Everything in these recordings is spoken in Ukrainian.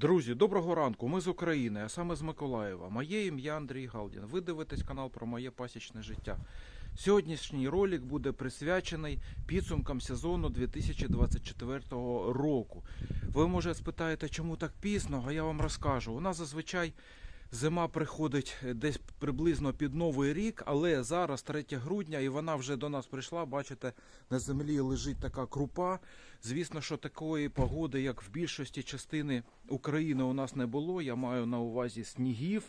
Друзі, доброго ранку. Ми з України, а саме з Миколаєва. Моє ім'я Андрій Галдін. Ви дивитесь канал про моє пасічне життя. Сьогоднішній ролик буде присвячений підсумкам сезону 2024 року. Ви може спитаєте, чому так пізно, а я вам розкажу. У нас зазвичай зима приходить е, десь приблизно під Новий рік, але зараз 3 грудня і вона вже до нас прийшла. Бачите, на землі лежить така крупа. Звісно, що такої погоди, як в більшості частини України, у нас не було. Я маю на увазі снігів,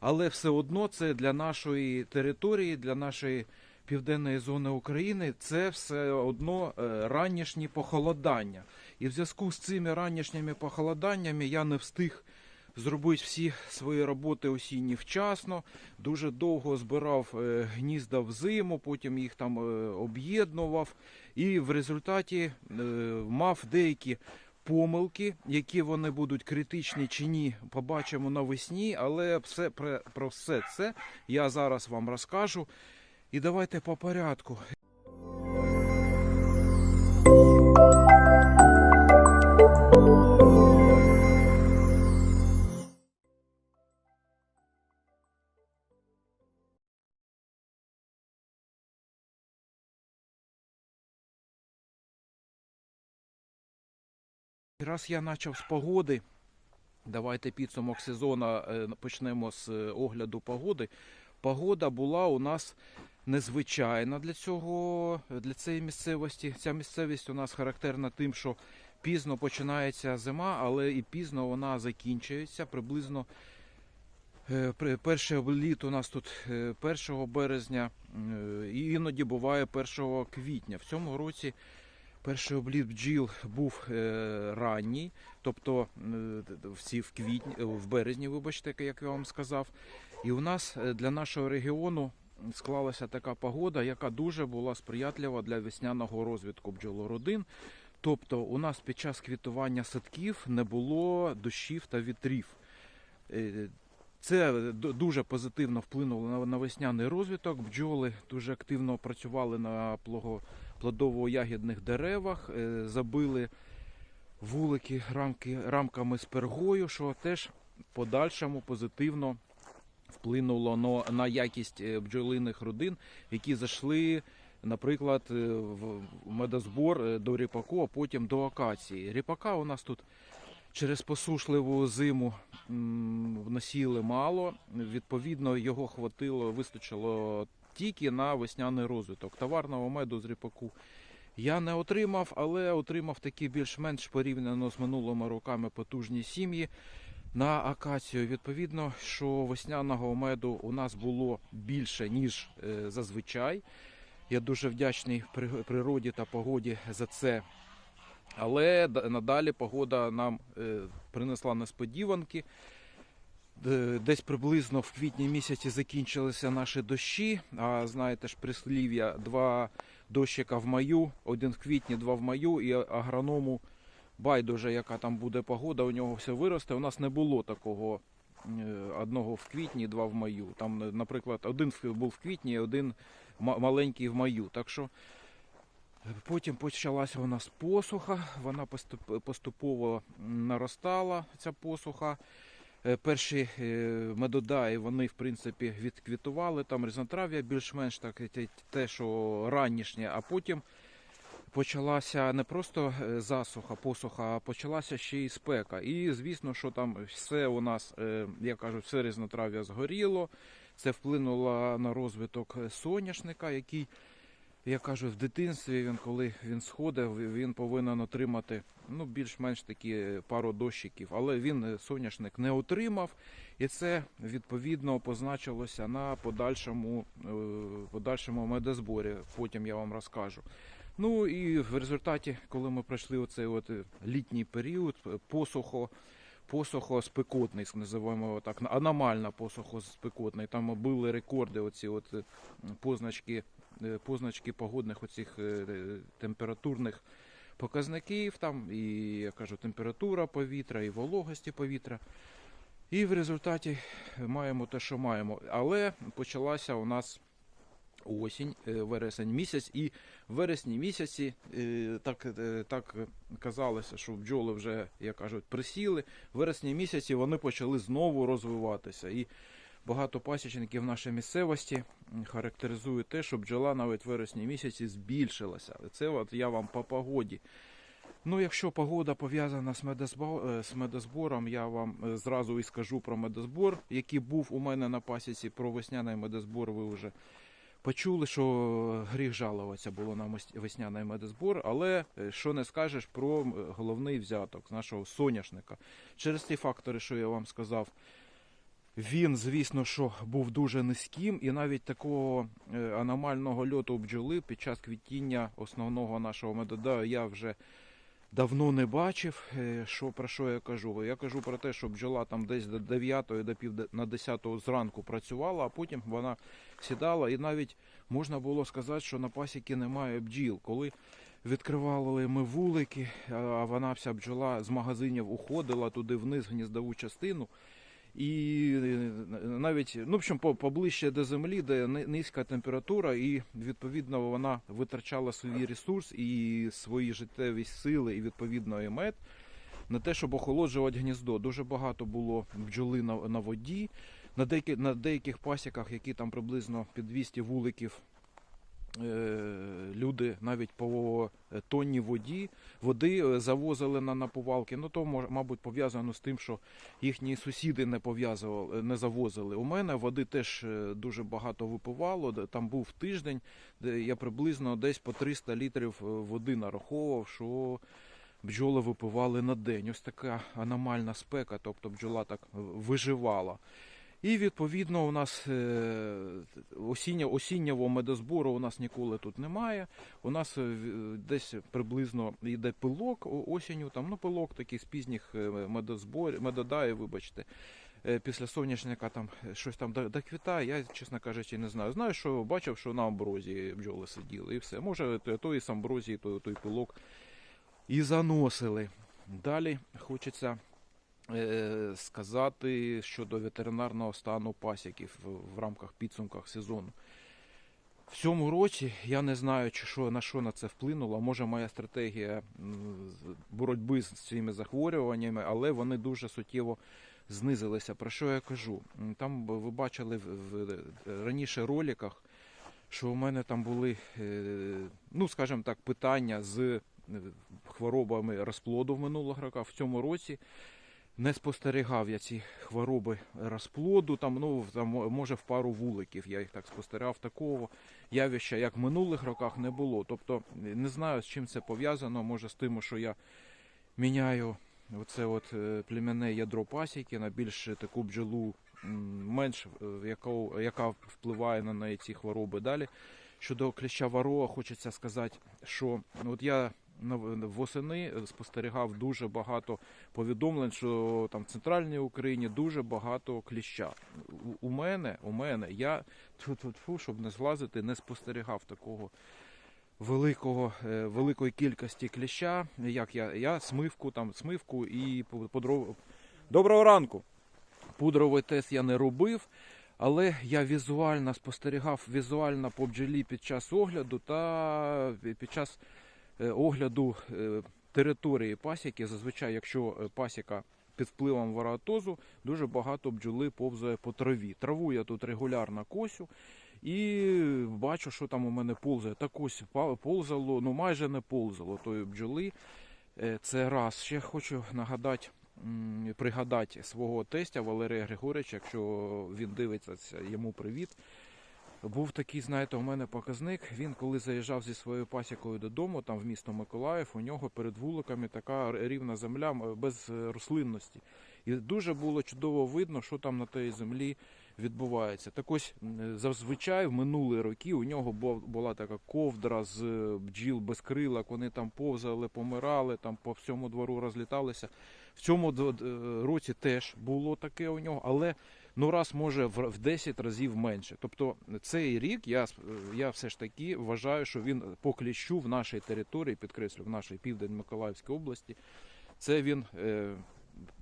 але все одно це для нашої території, для нашої південної зони України, це все одно е, ранішні похолодання. І в зв'язку з цими ранішніми похолоданнями я не встиг зробити всі свої роботи осінні вчасно. Дуже довго збирав е, гнізда в зиму, потім їх там е, об'єднував. І в результаті е, мав деякі помилки, які вони будуть критичні чи ні, побачимо навесні. Але все про все це я зараз вам розкажу. І давайте по порядку. Раз я почав з погоди. Давайте підсумок сезону е, почнемо з е, огляду погоди. Погода була у нас незвичайна для цього, для цієї місцевості. Ця місцевість у нас характерна тим, що пізно починається зима, але і пізно вона закінчується. Приблизно е, перший обліт у нас тут е, 1 березня, і іноді буває 1 квітня. В цьому році перший обліт бджіл був е, ранній, тобто всі в квітні, е, в березні, вибачте, як я вам сказав. І у нас е, для нашого регіону склалася така погода, яка дуже була сприятлива для весняного розвитку бджолородин. Тобто, у нас під час квітування садків не було дощів та вітрів. Це дуже позитивно вплинуло на весняний розвиток. Бджоли дуже активно працювали на плого- плодово-ягідних деревах, е, забили вулики рамки, рамками з пергою, що теж в подальшому позитивно вплинуло на, на якість е, бджолиних родин, які зайшли, наприклад, е, в медозбор до ріпаку, а потім до акації. Ріпака у нас тут через посушливу зиму м, насіяли мало. Відповідно, його хватило, вистачило тільки на весняний розвиток. Товарного меду з ріпаку я не отримав, але отримав такі більш-менш порівняно з минулими роками потужні сім'ї на акацію. Відповідно, що весняного меду у нас було більше, ніж е, зазвичай. Я дуже вдячний природі та погоді за це. Але надалі погода нам е, принесла несподіванки. Д- Десь приблизно в квітні місяці закінчилися наші дощі. А знаєте ж, прислів'я два дощика в маю, один в квітні, два в маю, і агроному байдуже, яка там буде погода, у нього все виросте. У нас не було такого е, одного в квітні, два в маю. Там, е, наприклад, один був в квітні, один маленький в маю. Так що е, потім почалася у нас посуха, вона поступово наростала, ця посуха. Е, Перші е, медодаї вони в принципі відквітували, там різнотрав'я більш-менш так те- що ранішнє, а потім почалася не просто е, засуха, посуха, а почалася ще й спека. І звісно, що там все у нас, е, я кажу, все різнотрав'я згоріло. Це вплинуло на розвиток соняшника, який, я кажу, в дитинстві він, коли він сходив, він повинен отримати ну, більш-менш такі е, пару дощиків. Але він е, соняшник не отримав, і це відповідно позначилося на подальшому, е, подальшому медозборі. Потім я вам розкажу. Ну і в результаті, коли ми пройшли оцей от літній період, посухо, посухо спекотний, називаємо його так, аномально посухо спекотний. Там били рекорди, оці от позначки, позначки погодних оцих е, е, температурних показників, там і я кажу, температура повітря, і вологості повітря. І в результаті маємо те, що маємо. Але почалася у нас осінь, е, вересень місяць, і в вересні місяці е, так, е, так казалося, що бджоли вже, як кажуть, присіли. В вересні місяці вони почали знову розвиватися. І багато пасічників нашій місцевості м, характеризують те, що бджола навіть в вересні місяці збільшилася. Це от я вам по погоді. Ну, якщо погода пов'язана з, е, медозбором, я вам е, зразу і скажу про медозбор, який був у мене на пасіці, про весняний медозбор ви вже почули, що гріх жалуватися було на весняний медозбор, але е, що не скажеш про головний взяток з нашого соняшника. Через ті фактори, що я вам сказав, він, звісно, що був дуже низьким, і навіть такого е, аномального льоту бджоли під час квітіння основного нашого медода я вже давно не бачив. Е, Що про що я кажу? Я кажу про те, що бджола там десь до 9 до пів на 10 зранку працювала, а потім вона сідала, і навіть можна було сказати, що на пасіки немає бджіл. Коли відкривали ми вулики, а вона вся бджола з магазинів уходила туди вниз гніздову частину. І е, навіть ну, в общем, поближче до землі, де ни- низька температура, і відповідно вона витрачала свій ресурс і свої життєві сили, і відповідно і мед на те, щоб охолоджувати гніздо. Дуже багато було бджоли на, на воді. На, деякі, на деяких пасіках, які там приблизно під 200 вуликів, люди навіть по е, тонні воді, води е, завозили на наповалки. Ну то мабуть пов'язано з тим, що їхні сусіди не пов'язували, не завозили. У мене води теж е, дуже багато випивало. Там був тиждень, де я приблизно десь по 300 літрів е, води нараховував, що бджоли випивали на день. Ось така аномальна спека, тобто бджола так е, виживала. І відповідно у нас е, осіння, осіннього медозбору у нас ніколи тут немає. У нас е, десь приблизно йде пилок осінню, там ну пилок такий з пізніх е, медозборів, медодаїв, вибачте. Після соняшника там щось там доквітає, я, чесно кажучи, не знаю. Знаю, що бачив, що на амброзії бджоли сиділи і все. Може, то- той з амброзії, той, той пилок і заносили. Далі хочеться сказати щодо ветеринарного стану пасіків в, рамках підсумках сезону. В цьому році я не знаю, чи що, на що на це вплинуло. Може, моя стратегія боротьби з цими захворюваннями, але вони дуже суттєво знизилися. Про що я кажу? Там ви бачили в, раніше роликах, що у мене там були, е, ну скажімо так, питання з е, хворобами розплоду в минулих роках. В цьому році не спостерігав я ці хвороби розплоду. Там, ну, там, може, в пару вуликів я їх так спостерігав. Такого явища, як в минулих роках, не було. Тобто не знаю, з чим це пов'язано. Може з тим, що я міняю оце от е, племінне ядро пасіки на більш таку бджолу, менш е, яка, яка впливає на неї ці хвороби далі. Щодо кліща варова, хочеться сказати, що ну, от я восени спостерігав дуже багато повідомлень, що там в центральній Україні дуже багато кліща. У, мене, у мене, я тьфу-тьфу-тьфу, щоб не злазити, не спостерігав такого великого, е, великої кількості кліща. Як я, я смивку, там смивку і по- подров... Доброго ранку! Пудровий тест я не робив, але я візуально спостерігав візуально по бджолі під час огляду та під час е, огляду е, території пасіки. Зазвичай, якщо е, пасіка під впливом варатозу, дуже багато бджоли повзає по траві. Траву я тут регулярно косю. І бачу, що там у мене повзає. Так ось повзало, ну майже не повзало тої бджоли. Е, Це раз. Ще хочу нагадати, пригадати свого тестя Валерія Григорича, якщо він дивиться, йому привіт. Був такий, знаєте, у мене показник. Він коли заїжджав зі своєю пасікою додому, там в місто Миколаїв, у нього перед вуликами така рівна земля без е, рослинності. І дуже було чудово видно, що там на тій землі відбувається. Так ось зазвичай в минулі роки у нього бу- була така ковдра з е, бджіл без крилок, вони там повзали, помирали, там по всьому двору розліталися. В цьому році теж було таке у нього, але ну раз може в в 10 разів менше. Тобто цей рік я, я все ж таки вважаю, що він по кліщу в нашій території, підкреслю, в нашій південь-Миколаївській області, це він. Е,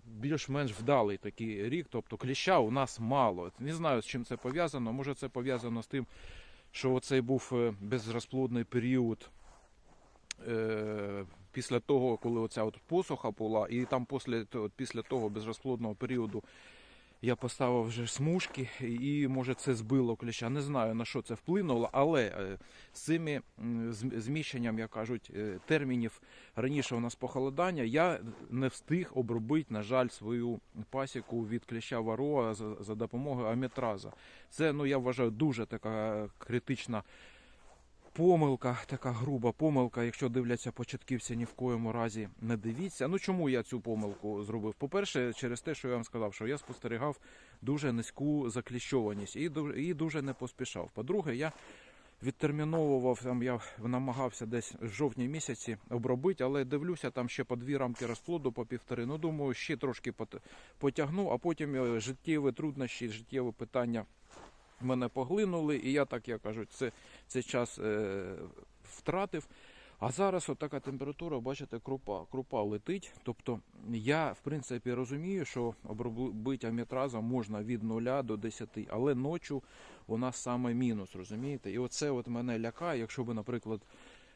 більш-менш вдалий такий рік, тобто кліща у нас мало. Не знаю, з чим це пов'язано. Може це пов'язано з тим, що оцей був е, безрозплодний період е, після того, коли оця от посуха була, і там після, після того безрозплодного періоду я поставив вже смужки, і може це збило кліща. Не знаю на що це вплинуло, але е, з цими зміщенням, як кажуть, е, термінів раніше у нас похолодання, я не встиг обробити, на жаль, свою пасіку від кліща вароа за, допомогою амітраза. Це, ну я вважаю, дуже така критична помилка, така груба помилка. Якщо дивляться початківці, ні в коєму разі не дивіться. Ну чому я цю помилку зробив? По-перше, через те, що я вам сказав, що я спостерігав дуже низьку закліщованість і дуже, не поспішав. По-друге, я відтерміновував там, я намагався десь в жовтні місяці обробити, але дивлюся, там ще по дві рамки розплоду, по півтори. Ну думаю, ще трошки потягну, а потім е, життєві труднощі, життєві питання мене поглинули, і я так я кажу, це, цей час е, втратив. А зараз така температура, бачите, крупа, крупа летить. Тобто я в принципі розумію, що обробити амітразом можна від 0 до 10, але ночі у нас саме мінус, розумієте? І оце от мене лякає, якщо б, наприклад,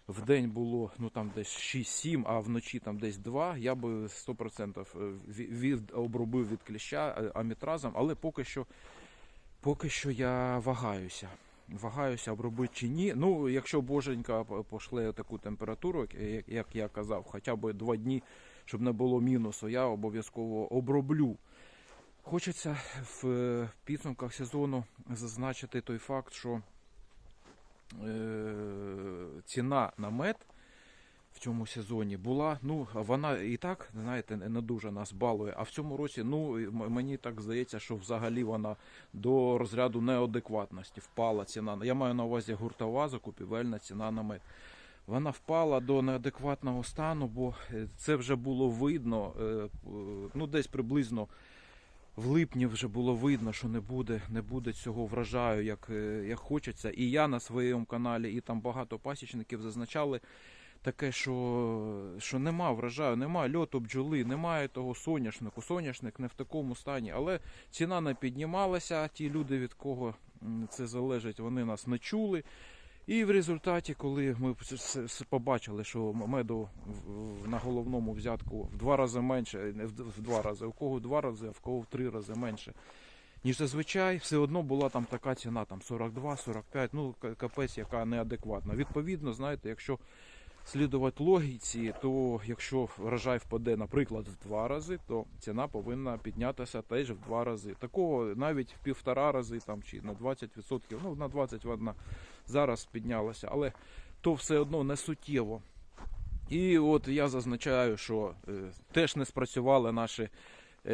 в день було ну там десь 6-7, а вночі там десь 2, я би 100% від, від, обробив від кліща е, амітразом, але поки що Поки що я вагаюся. Вагаюся, обробити чи ні. Ну, якщо боженька пошле таку температуру, як- я казав, хоча б два дні, щоб не було мінусу, я обов'язково оброблю. Хочеться в підсумках сезону зазначити той факт, що е, ціна на мед в цьому сезоні була, ну, вона і так, знаєте, не дуже нас балує. А в цьому році, ну, мені так здається, що взагалі вона до розряду неадекватності впала ціна. Я маю на увазі гуртова закупівельна ціна на мед. Вона впала до неадекватного стану, бо е, це вже було видно, е, е, ну десь приблизно в липні вже було видно, що не буде, не буде цього врожаю, як, як хочеться. І я на своєму каналі, і там багато пасічників зазначали таке, що, що нема врожаю, нема льоту бджоли, немає того соняшнику. Соняшник не в такому стані. Але ціна не піднімалася. Ті люди, від кого це залежить, вони нас не чули. І в результаті, коли ми побачили, що меду на головному взятку в два рази менше, не в два рази, у кого в два рази, а в кого в три рази менше, ніж зазвичай, все одно була там така ціна, там 42-45, ну капець, яка неадекватна. Відповідно, знаєте, якщо слідувати логіці, то якщо врожай впаде, наприклад, в два рази, то ціна повинна піднятися теж в два рази. Такого навіть в півтора рази там, чи на 20%, ну на 20 вона зараз піднялася, але то все одно не суттєво. І от я зазначаю, що е, теж не спрацювали наші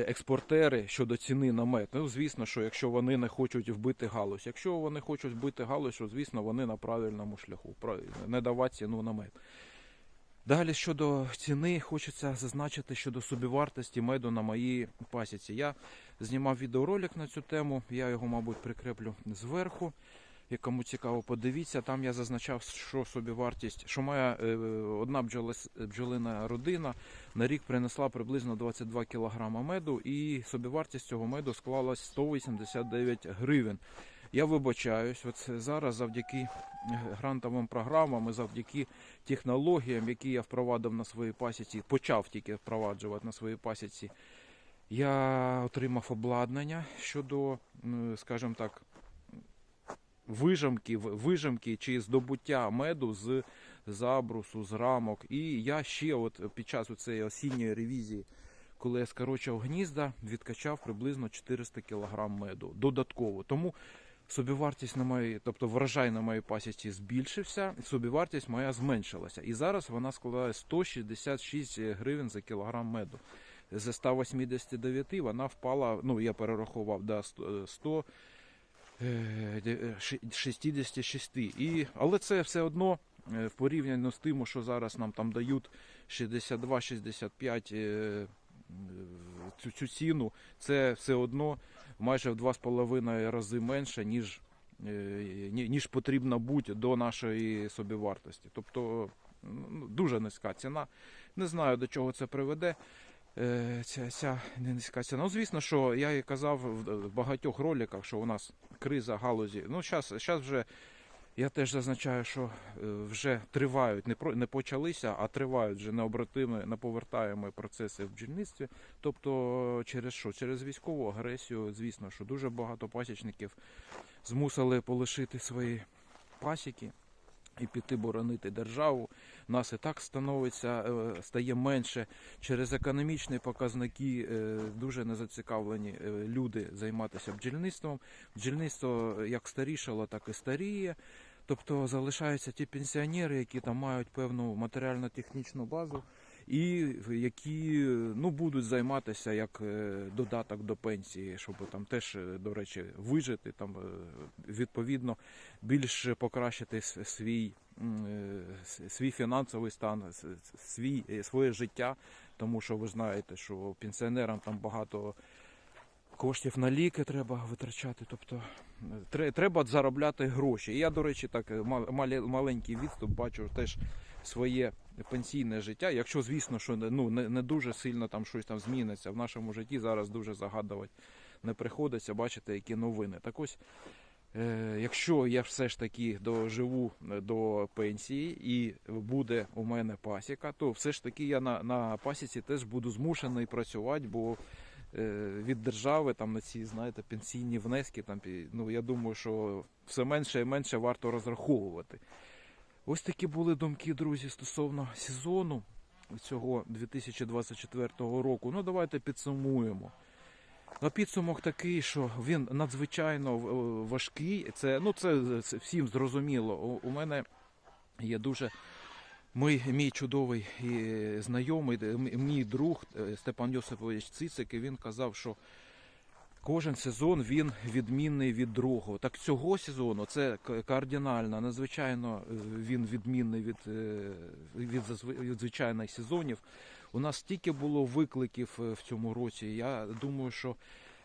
експортери щодо ціни на мед. Ну, звісно, що якщо вони не хочуть вбити галузь, якщо вони хочуть вбити галузь, то звісно вони на правильному шляху. Не давати ціну на мед. Далі щодо ціни, хочеться зазначити щодо собівартості меду на моїй пасіці. Я знімав відеоролик на цю тему, я його, мабуть, прикреплю зверху. Якому цікаво, подивіться. Там я зазначав, що собівартість, що моя е, одна бджолина родина на рік принесла приблизно 22 кг меду, і собівартість цього меду склалась 189 гривень. Я вибачаюсь, от зараз завдяки е, грантовим програмам і завдяки технологіям, які я впровадив на своїй пасіці, почав тільки впроваджувати на своїй пасіці, я отримав обладнання щодо, скажімо так, вижимки, вижимки чи здобуття меду з забрусу, з рамок. І я ще от під час цієї осінньої ревізії, коли я скорочав гнізда, відкачав приблизно 400 кг меду додатково. Тому собівартість на моїй, тобто врожай на моїй пасіці збільшився, собівартість моя зменшилася. І зараз вона складає 166 гривень за кілограм меду. З 189 вона впала, ну я перерахував, да, 100, 66. І, але це все одно е, в порівнянні з тим, що зараз нам там дають 62-65 е, е, цю, цю ціну, це все одно майже в 2,5 рази менше, ніж, е, ніж потрібно бути до нашої собівартості. Тобто ну, дуже низька ціна. Не знаю, до чого це приведе. Е, Ця, ця низька ціна. Ну, звісно, що я і казав в в багатьох роликах, що у нас криза галузі. Ну, зараз вже Я теж зазначаю, що е, вже тривають, не, про, не почалися, а тривають вже необратимо, неповертаємо процеси в бджільництві. Тобто через що? Через військову агресію, звісно, що дуже багато пасічників змусили полишити свої пасіки і піти боронити державу. Нас і так становиться, е, стає менше через економічні показники. е, Дуже незацікавлені е, люди займатися бджільництвом. Бджільництво як старішало, так і старіє. Тобто залишаються ті пенсіонери, які там мають певну матеріально-технічну базу, і які ну, будуть займатися як е, додаток до пенсії, щоб там теж, е, до речі, вижити, там, е, відповідно, більш покращити свій, свій фінансовий стан, свій, своє життя. Тому що ви знаєте, що пенсіонерам там багато коштів на ліки треба витрачати. Тобто треба заробляти гроші. Я, до речі, так маленький відступ бачу теж своє пенсійне життя. Якщо, звісно, що ну, не, не дуже сильно там щось там зміниться в нашому житті, зараз дуже загадувати не приходиться, бачите, які новини. Так ось. Е, Якщо я все ж таки доживу е, до пенсії і буде у мене пасіка, то все ж таки я на, на пасіці теж буду змушений працювати, бо е, від держави там на ці, знаєте, пенсійні внески, там, ну я думаю, що все менше і менше варто розраховувати. Ось такі були думки, друзі, стосовно сезону цього 2024 року. Ну, давайте підсумуємо. Ну, підсумок такий, що він надзвичайно е, важкий. Це, ну, це, всім зрозуміло. У, у мене є дуже мій, мій чудовий знайомий, мій друг е, Степан Йосипович Цицик, і він казав, що кожен сезон він відмінний від другого. Так цього сезону це кардинально, надзвичайно е, він відмінний від, е, від, від звичайних сезонів. У нас стільки було викликів е, в цьому році. Я думаю, що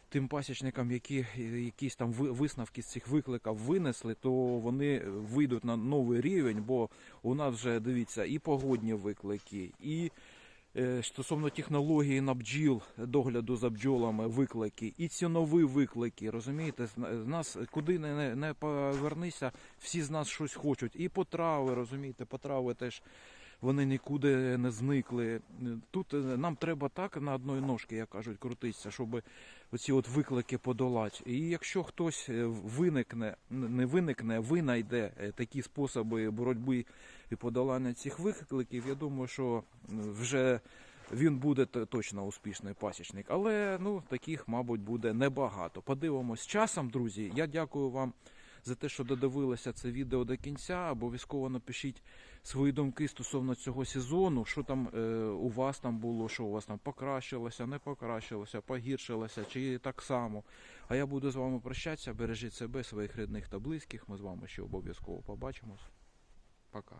тим пасічникам, які якісь там ви- висновки з цих викликів винесли, то вони вийдуть на новий рівень, бо у нас вже дивіться і погодні виклики, і стосовно технології на бджіл, догляду за бджолами виклики, і цінові виклики. Розумієте, з нас куди не, не, повернися, всі з нас щось хочуть. І потрави, розумієте, потрави теж вони нікуди не зникли. Тут е, нам треба так на одної ножки, як кажуть, крутитися, щоб оці от виклики подолати. І якщо хтось е, виникне, не виникне, винайде е, такі способи боротьби і подолання цих викликів, я думаю, що вже він буде точно успішний пасічник. Але ну таких, мабуть, буде небагато. Подивимось часом, друзі. Я дякую вам за те, що додивилися це відео до кінця. Обов'язково напишіть свої думки стосовно цього сезону, що там е, у вас там було, що у вас там покращилося, не покращилося, погіршилося, чи так само. А я буду з вами прощатися. Бережіть себе, своїх рідних та близьких. Ми з вами ще обов'язково побачимось. Пока.